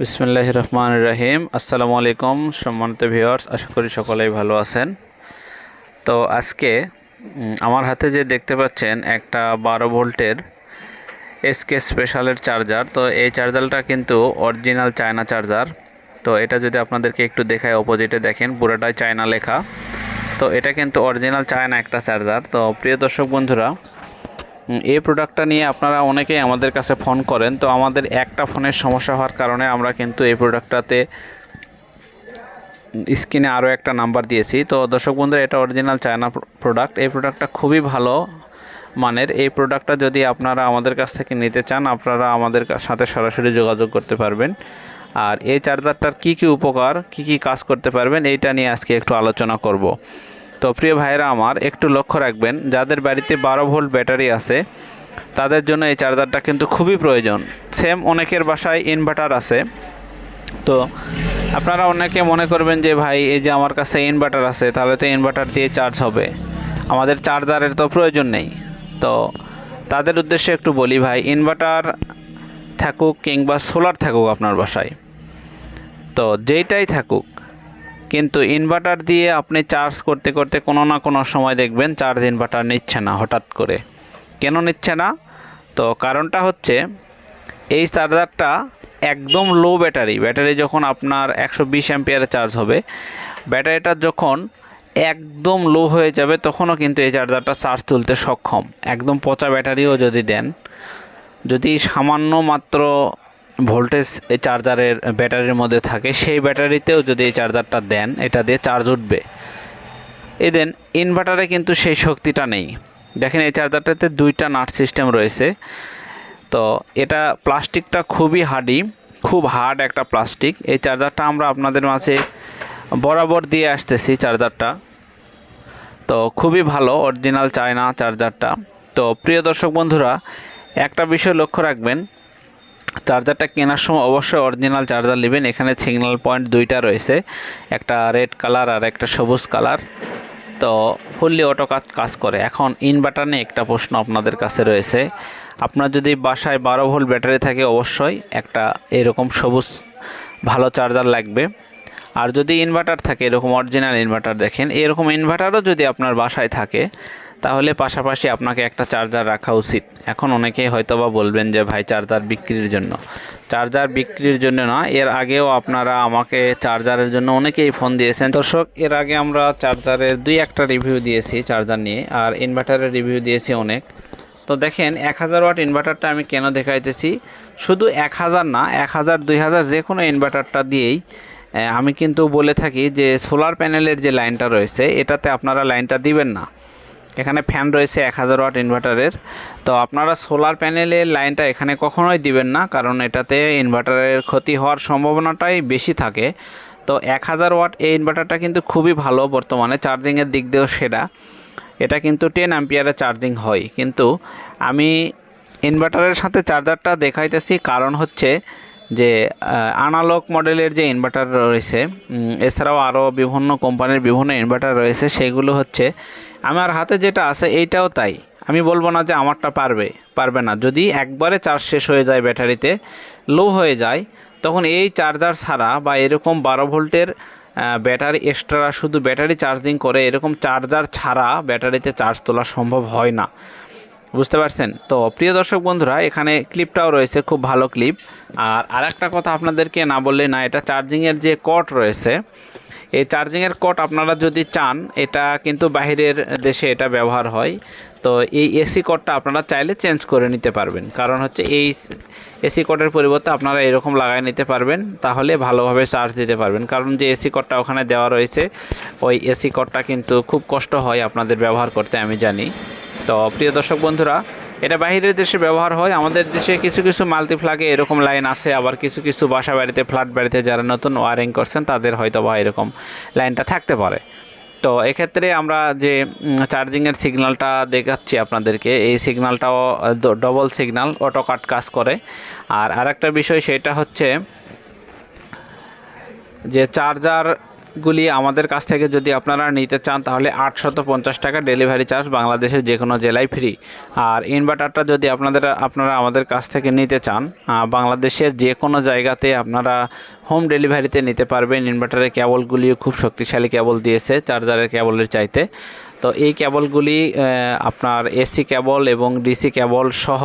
বিসমুল্লাহ রহমান রাহিম। আসসালামু আলাইকুম সম্মানিত ভিউয়ার্স, আশা করি সকলেই ভালো আছেন। তো আজকে আমার হাতে যে দেখতে পাচ্ছেন একটা বারো ভোল্টের এসকে স্পেশালের চার্জার তো এই চার্জারটা কিন্তু অরিজিনাল চায়না চার্জার তো এটা যদি আপনাদেরকে একটু দেখায় অপোজিটে দেখেন, পুরোটাই চায়না লেখা। তো এটা কিন্তু অরিজিনাল চায়না একটা চার্জার তো প্রিয় দর্শক বন্ধুরা এই প্রোডাক্টটা নিয়ে আপনারা অনেকেই আমাদের কাছে ফোন করেন। তো আমাদের একটা ফোনের সমস্যা হওয়ার কারণে আমরা কিন্তু এই প্রোডাক্টটাতে স্ক্রিনে আরও একটা নাম্বার দিয়েছি। তো দর্শক বন্ধুরা, এটা অরিজিনাল চায়না প্রোডাক্ট এই প্রোডাক্টটা খুবই ভালো মানের। এই প্রোডাক্টটা যদি আপনারা আমাদের কাছ থেকে নিতে চান, আপনারা আমাদের সাথে সরাসরি যোগাযোগ করতে পারবেন। আর এই চার্জারটার কি কি উপকার, কি কি কাজ করতে পারবেন, এইটা নিয়ে আজকে একটু আলোচনা করব। তো প্রিয় ভাইরা আমার, একটু লক্ষ্য রাখবেন, যাদের বাড়িতে বারো ভোল্ট ব্যাটারি আছে, তাদের জন্য এই চার্জারটা কিন্তু খুবই প্রয়োজন। সেম অনেকের বাসায় ইনভার্টার আছে। তো আপনারা অনেকে মনে করবেন যে, ভাই, এই যে আমার কাছে ইনভার্টার আছে, তাহলে তো ইনভার্টার দিয়ে চার্জ হবে। আমাদের চার্জারের তো প্রয়োজন নেই। তো তাদের উদ্দেশ্যে একটু বলি, ভাই ইনভার্টার থাকুক কিংবা সোলার থাকুক আপনার বাসায়। তো যেইটাই থাকুক কিন্তু ইনভার্টার দিয়ে আপনি চার্জ করতে করতে কোনো না কোনো সময় দেখবেন চার্জ ইনভার্টার নিচ্ছে না হঠাৎ করে। কেন নিচ্ছে না? তো কারণটা হচ্ছে এই চার্জারটা একদম লো ব্যাটারি ব্যাটারি যখন আপনার একশো বিশ অ্যাম্পিয়ারে চার্জ হবে ব্যাটারিটা যখন একদম লো হয়ে যাবে তখনও কিন্তু এই চার্জারটা চার্জ তুলতে সক্ষম। একদম পচা ব্যাটারিও যদি দেন, যদি সামান্য মাত্র ভোল্টেজ এই চার্জারের ব্যাটারির মধ্যে থাকে, সেই ব্যাটারিতেও যদি এই চার্জারটা দেন, এটা দিয়ে চার্জ উঠবে। এই দেন ইনভার্টারে কিন্তু সেই শক্তিটা নেই। দেখেন, এই চার্জারটাতে দুইটা নাট সিস্টেম রয়েছে। তো এটা প্লাস্টিকটা খুবই হার্ডি খুব হার্ড একটা প্লাস্টিক। এই চার্জারটা আমরা আপনাদের মাঝে বরাবর দিয়ে আসতেছি চার্জারটা। তো খুবই ভালো অরিজিনাল চায়না চার্জারটা। তো প্রিয় দর্শক বন্ধুরা, একটা বিষয় লক্ষ্য রাখবেন চার্জারটা কেনার সময় অবশ্যই অরিজিনাল চার্জার নেবেন। এখানে সিগন্যাল পয়েন্ট দুইটা রয়েছে, একটা রেড কালার আর একটা সবুজ কালার তো ফুললি অটো কাজ কাজ করে। এখন ইনভার্টার নিয়ে একটা প্রশ্ন আপনাদের কাছে রয়েছে। আপনার যদি বাসায় বারো ভোল্ট ব্যাটারি থাকে অবশ্যই একটা এরকম সবুজ, ভালো চার্জার লাগবে। আর যদি ইনভার্টার থাকে, এরকম অরিজিনাল ইনভার্টার দেখেন। এরকম ইনভার্টারও যদি আপনার বাসায় থাকে তাহলে পাশাপাশি আপনাকে একটা চার্জার রাখা উচিত। এখন অনেকেই হয়তো বা বলবেন যে, ভাই চার্জার বিক্রির জন্য। চার্জার বিক্রির জন্য না, এর আগেও আপনারা আমাকে চার্জারের জন্য অনেকেই ফোন দিয়েছেন। দর্শক, এর আগে আমরা চার্জারের দুই একটা রিভিউ দিয়েছি চার্জার নিয়ে, আর ইনভার্টারের রিভিউ দিয়েছি অনেক। তো দেখেন, এক হাজার ওয়াট ইনভার্টারটা আমি কেন দেখাইতেছি? শুধু এক হাজার না, এক হাজার, দুই হাজার যে কোনো ইনভার্টারটা দিয়েই আমি কিন্তু বলে থাকি যে সোলার প্যানেলের যে লাইনটা রয়েছে, এটাতে আপনারা লাইনটা দিবেন না। এখানে ফ্যান রয়েছে এক হাজার ওয়াট ইনভার্টারের তো আপনারা সোলার প্যানেলের লাইনটা এখানে কখনোই দিবেন না, কারণ এটাতে ইনভার্টারের ক্ষতি হওয়ার সম্ভাবনাটাই বেশি থাকে। তো এক হাজার ওয়াট এই ইনভার্টারটা কিন্তু খুবই ভালো বর্তমানে চার্জিংয়ের দিক দিয়েও সেরা। এটা কিন্তু টেন অ্যাম্পিয়ারে চার্জিং হয়। কিন্তু আমি ইনভার্টারের সাথে চার্জারটা দেখাইতেছি, কারণ হচ্ছে যে আনালগ মডেলের যে ইনভার্টার রয়েছে এছাড়াও আরও বিভিন্ন কোম্পানির বিভিন্ন ইনভার্টার রয়েছে, সেগুলো হচ্ছে, আমার হাতে যেটা আছে এইটাও তাই। আমি বলব না যে আমারটা পারবে পারবে না। যদি একবারে চার্জ শেষ হয়ে যায় ব্যাটারিতে লো হয়ে যায়, তখন এই চার্জার ছাড়া বা এরকম বারো ভোল্টের ব্যাটারি এক্সট্রা শুধু ব্যাটারি চার্জিং করে, এরকম চার্জার ছাড়া ব্যাটারিতে চার্জ তোলা সম্ভব হয় না। বুঝতে পারছেন? তো প্রিয় দর্শক বন্ধুরা, এখানে ক্লিপটাও রয়েছে, খুব ভালো ক্লিপ আর আরেকটা কথা আপনাদেরকে না বললে না, এটা চার্জিংয়ের যে কট রয়েছে, এই চার্জিংয়ের কট আপনারা যদি চান, এটা কিন্তু বাইরের দেশে এটা ব্যবহার হয়। তো এই এসি কটটা আপনারা চাইলে চেঞ্জ করে নিতে পারবেন। কারণ হচ্ছে এই এসি কটের পরিবর্তে আপনারা এরকম লাগাই নিতে পারবেন, তাহলে ভালোভাবে চার্জ দিতে পারবেন। কারণ যে এসি কটটা ওখানে দেওয়া রয়েছে, ওই এসি কটটা কিন্তু খুব কষ্ট হয় আপনাদের ব্যবহার করতে, আমি জানি। তো প্রিয় দর্শক বন্ধুরা, এটা বাইরের দেশে ব্যবহার হয়, আমাদের দেশে কিছু কিছু মাল্টিফ্লাগে এরকম লাইন আছে, আবার কিছু কিছু বাসা বাড়িতে, ফ্ল্যাট বাড়িতে যারা নতুন ওয়ারিং করছেন, তাদের হয়তো বা এরকম লাইনটা থাকতে পারে। তো এক্ষেত্রে আমরা যে চার্জিংয়ের সিগন্যালটা দেখাচ্ছি আপনাদেরকে, এই সিগন্যালটাও ডবল সিগন্যাল অটো কাট কাজ করে। আর আরেকটা বিষয়, সেটা হচ্ছে যে, চার্জার গুলি আমাদের কাছ থেকে যদি আপনারা নিতে চান, তাহলে আটশত পঞ্চাশ টাকা ডেলিভারি চার্জ বাংলাদেশের যে কোনো জেলায় ফ্রি। আর ইনভার্টারটা যদি আপনাদের, আপনারা আমাদের কাছ থেকে নিতে চান বাংলাদেশের যে কোনো জায়গাতে আপনারা হোম ডেলিভারিতে নিতে পারবেন। ইনভার্টারের কেবলগুলিও খুব শক্তিশালী কেবল দিয়েছে, চার্জারের কেবলের চাইতে। তো এই কেবলগুলি আপনার এসি কেবল এবং ডিসি কেবল সহ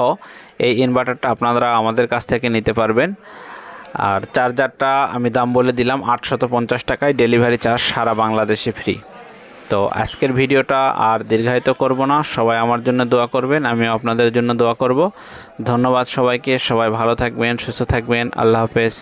এই ইনভার্টারটা আপনারা আমাদের কাছ থেকে নিতে পারবেন। আর চার্জারটা আমি দাম বলে দিলাম আটশত পঞ্চাশ টাকায় ডেলিভারি চার্জ সারা বাংলাদেশে ফ্রি। তো আজকের ভিডিওটা আর দীর্ঘায়িত করব না, সবাই আমার জন্য দোয়া করবেন আমি আপনাদের জন্য দোয়া করব। ধন্যবাদ সবাইকে, সবাই ভালো থাকবেন, সুস্থ থাকবেন, আল্লাহ হাফেজ।